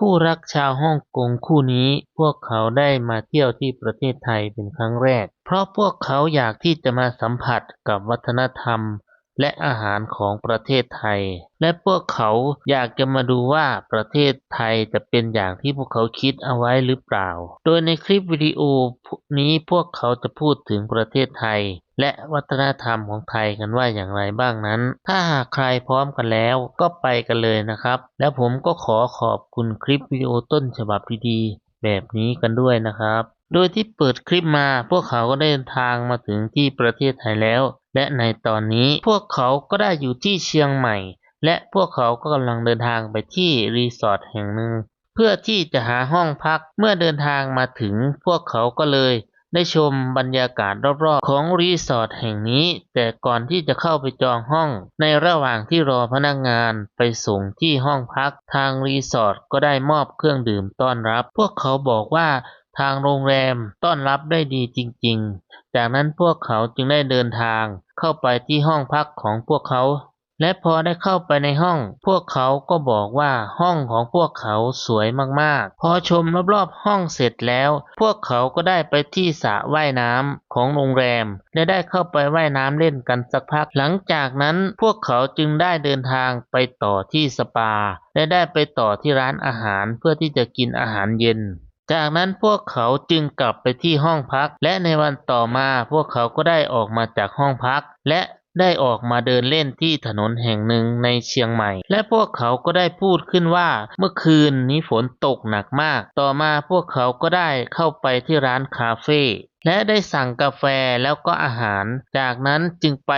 คู่รักชาวฮ่องกงคู่นี้พวกเขาได้มาเที่ยวที่ประเทศไทยเป็นครั้งแรก เพราะพวกเขาอยากที่จะมาสัมผัสกับวัฒนธรรม และอาหารของประเทศไทย และพวกเขาอยากจะมาดูว่าประเทศไทยจะเป็นอย่างที่พวกเขาคิดเอาไว้หรือเปล่า โดยในคลิปวิดีโอนี้พวกเขาจะพูดถึงประเทศไทย และวัฒนธรรมของไทยกันว่าอย่างไรบ้างนั้น ถ้าหากใครพร้อมกันแล้วก็ไปกันเลยนะครับ แล้วผมก็ขอขอบคุณคลิปวิดีโอต้นฉบับดีๆแบบนี้กันด้วยนะครับ โดยที่เปิดคลิปมาพวกเขาก็ได้เดินทางมาถึงที่ประเทศไทยแล้ว และในตอนนี้พวกเขาก็ได้อยู่ที่เชียงใหม่ และพวกเขาก็กำลังเดินทางไปที่รีสอร์ทแห่งหนึ่งเพื่อที่จะหาห้องพักเมื่อเดินทางมาถึงพวกเขาก็เลย ได้ชมบรรยากาศรอบๆของรีสอร์ทแห่งนี้ แต่ก่อนที่จะเข้าไปจองห้อง ในระหว่างที่รอพนักงานไปส่งที่ห้องพักทางรีสอร์ทก็ได้มอบเครื่องดื่มต้อนรับ พวกเขาบอกว่า ทางโรงแรมต้อนรับได้ดีจริงๆ จากนั้นพวกเขาจึงได้เดินทางเข้าไปที่ห้องพักของพวกเขา และพอได้เข้าไปในห้อง พวกเขาก็บอกว่าห้องของพวกเขาสวยมากๆ พอชมรอบๆห้องเสร็จแล้ว พวกเขาก็ได้ไปที่สระว่ายน้ำของโรงแรม และได้เข้าไปว่ายน้ำเล่นกันสักพัก หลังจากนั้นพวกเขาจึงได้เดินทางไปต่อที่สปา และได้ไปต่อที่ร้านอาหารเพื่อที่จะกินอาหารเย็น จากนั้นพวกเขาจึงกลับไปที่ห้องพัก และในวันต่อมาพวกเขาก็ได้ออกมาจากห้องพัก และได้ออกมาเดินเล่นที่ถนนแห่งหนึ่งในเชียงใหม่ และพวกเขาก็ได้พูดขึ้นว่าเมื่อคืนนี้ฝนตกหนักมาก ต่อมาพวกเขาก็ได้เข้าไปที่ร้านคาเฟ่ และได้สั่งกาแฟแล้วก็อาหาร จากนั้นจึงไป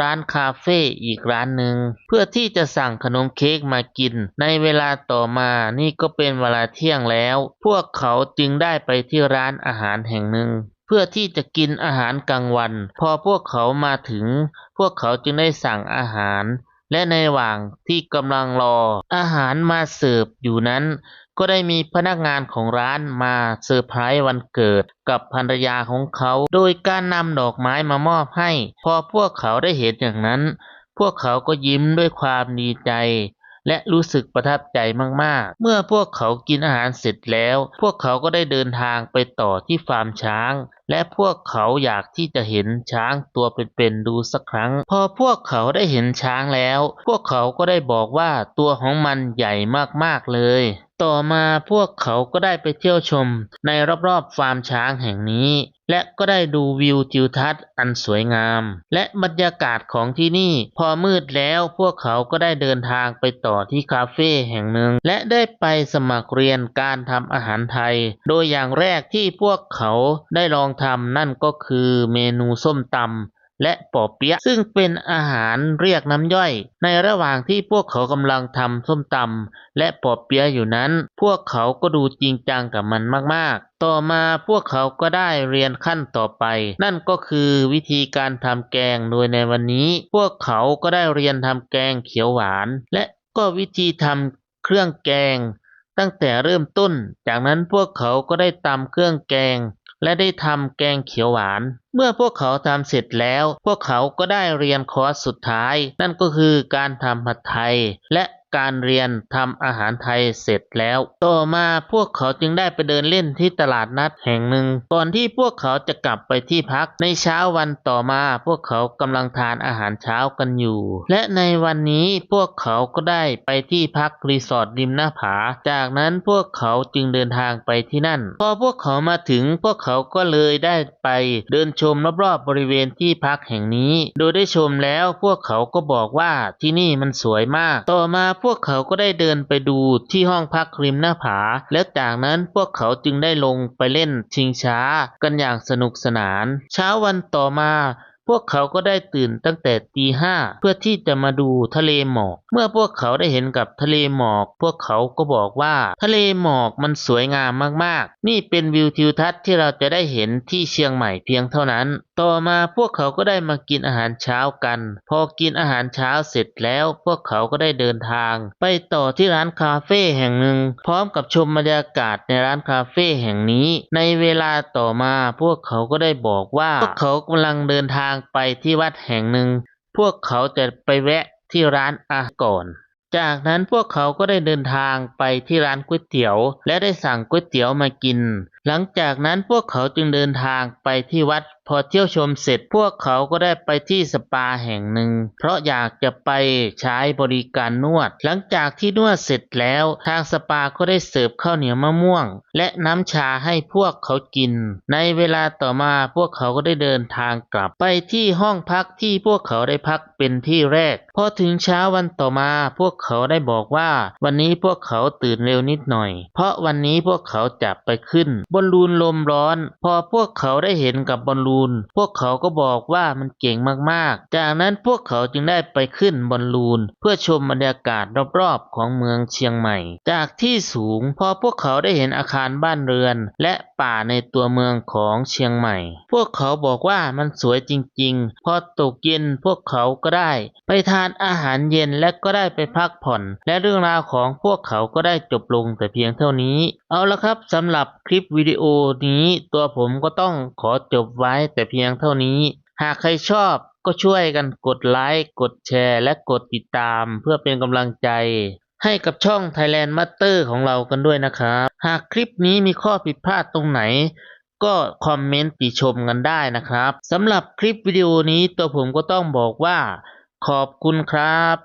ร้านคาเฟ่อีกร้านหนึ่ง เพื่อที่จะสั่งขนมเค้กมากิน ในเวลาต่อมานี่ก็เป็นเวลาเที่ยงแล้ว พวกเขาจึงได้ไปที่ร้านอาหารแห่งหนึ่ง เพื่อที่จะกินอาหารกลางวัน พอพวกเขามาถึง พวกเขาจึงได้สั่งอาหาร และในระหว่างที่กำลังรออาหารมาเสิร์ฟอยู่นั้น ก็ได้มีพนักงานของร้านมาเซอร์ไพรส์วันเกิดกับภรรยาของเขา โดยการนำดอกไม้มามอบให้ พอพวกเขาได้เห็นอย่างนั้น พวกเขาก็ยิ้มด้วยความดีใจ และรู้สึกประทับใจมากๆ เมื่อพวกเขากินอาหารเสร็จแล้ว พวกเขาก็ได้เดินทางไปต่อที่ฟาร์มช้าง และพวกเขาอยากที่จะเห็นช้างตัวเป็นๆดูสักครั้ง พอพวกเขาได้เห็นช้างแล้ว พวกเขาก็ได้บอกว่าตัวของมันใหญ่มากๆเลย ต่อมาพวกเขาก็ได้ไปเที่ยวชมในรอบๆฟาร์มช้างแห่งนี้ และก็ได้ดูวิวทิวทัศน์อันสวยงาม และบรรยากาศของที่นี่พอมืดแล้วพวกเขาก็ได้เดินทางไปต่อที่คาเฟ่แห่งหนึ่ง และได้ไปสมัครเรียนการทำอาหารไทย โดยอย่างแรกที่พวกเขาได้ลองทำนั่นก็คือเมนูส้มตำ และปอเปี๊ยะซึ่งเป็นอาหารเรียกน้ำย่อย ในระหว่างที่พวกเขากำลังทำส้มตำและปอเปี๊ยะอยู่นั้น พวกเขาก็ดูจริงจังกับมันมากๆ ต่อมาพวกเขาก็ได้เรียนขั้นต่อไป นั่นก็คือวิธีการทำแกงโดยในวันนี้ พวกเขาก็ได้เรียนทำแกงเขียวหวาน และก็วิธีทำเครื่องแกง ตั้งแต่เริ่มต้น จากนั้นพวกเขาก็ได้ตำเครื่องแกง และได้ทำแกงเขียวหวาน เมื่อพวกเขาทำเสร็จแล้ว พวกเขาก็ได้เรียนคอร์สสุดท้าย นั่นก็คือการทำผัดไทย และ การเรียนทำอาหารไทยเสร็จแล้ว ต่อมาพวกเขาจึงได้ไปเดินเล่นที่ตลาดนัดแห่งหนึ่ง ก่อนที่พวกเขาจะกลับไปที่พักในเช้าวันต่อมา พวกเขากำลังทานอาหารเช้ากันอยู่ และในวันนี้พวกเขาก็ได้ไปที่พักรีสอร์ทริมหน้าผา จากนั้นพวกเขาจึงเดินทางไปที่นั่น พอพวกเขามาถึงพวกเขาก็เลยได้ไปเดินชมรอบๆบริเวณที่พักแห่งนี้ โดยได้ชมแล้วพวกเขาก็บอกว่าที่นี่มันสวยมาก ต่อมาพวกเขาก็ได้เดินไปดูที่ห้องพักริมหน้าผา และจากนั้นพวกเขาจึงได้ลงไปเล่นชิงช้ากันอย่างสนุกสนาน เช้าวันต่อมาพวกเขาก็ได้ตื่นตั้งแต่ตีห้าเพื่อที่จะมาดูทะเลหมอก เมื่อพวกเขาได้เห็นกับทะเลหมอก พวกเขาก็บอกว่า ทะเลหมอกมันสวยงามมากๆ นี่เป็นวิวทิวทัศน์ที่เราจะได้เห็นที่เชียงใหม่เพียงเท่านั้นต่อมาพวกเขาก็ได้มากินอาหารเช้ากัน พอกินอาหารเช้าเสร็จแล้วพวกเขาก็ได้เดินทาง ไปต่อที่ร้านคาเฟ่แห่งหนึ่ง พร้อมกับชมบรรยากาศในร้านคาเฟ่แห่งนี้ ในเวลาต่อมาพวกเขาก็ได้บอกว่า พวกเขากำลังเดินทางไปที่วัดแห่งหนึ่ง พวกเขาจะไปแวะที่ร้านอาก่อน จากนั้นพวกเขาก็ได้เดินทางไปที่ร้านก๋วยเตี๋ยว และได้สั่งก๋วยเตี๋ยวมากิน หลังจากนั้นพวกเขาจึงเดินทางไปที่วัด พอเที่ยวชมเสร็จพวกเขาก็ได้ไปที่สปาแห่งหนึ่ง เพราะอยากจะไปใช้บริการนวด หลังจากที่นวดเสร็จแล้วทางสปาก็ได้เสิร์ฟข้าวเหนียวมะม่วง และน้ำชาให้พวกเขากิน ในเวลาต่อมาพวกเขาก็ได้เดินทางกลับไปที่ห้องพักที่พวกเขาได้พักเป็นที่แรกพอถึงเช้าวันต่อมาพวกเขาได้บอกว่า วันนี้พวกเขาตื่นเร็วนิดหน่อย เพราะวันนี้พวกเขาจะไปขึ้นบอลลูนลมร้อน พอพวกเขาได้เห็นกับบอลลูน พวกเขาก็บอกว่ามันเก่งมากๆ จากนั้นพวกเขาจึงได้ไปขึ้นบอลลูน เพื่อชมบรรยากาศรอบๆของเมืองเชียงใหม่ จากที่สูงพอพวกเขาได้เห็นอาคารบ้านเรือน และ ป่าในตัวเมืองของเชียงใหม่ พวกเขาบอกว่ามันสวยจริงๆ พอตกเย็นพวกเขาก็ได้ ไปทานอาหารเย็นและก็ได้ไปพักผ่อน และเรื่องราวของพวกเขาก็ได้จบลงแต่เพียงเท่านี้ เอาละครับสำหรับคลิปวิดีโอนี้ตัวผมก็ต้องขอจบไว้แต่เพียงเท่านี้ หากใครชอบก็ช่วยกันกดไลค์ กดแชร์ และกดติดตามเพื่อเป็นกำลังใจ ให้กับช่อง Thailand Master ของเรากันด้วยนะครับ หากคลิปนี้มีข้อผิดพลาดตรงไหน ก็คอมเมนต์ติชมกันได้นะครับสำหรับคลิปวิดีโอนี้ตัวผมก็ต้องบอกว่า ขอบคุณครับ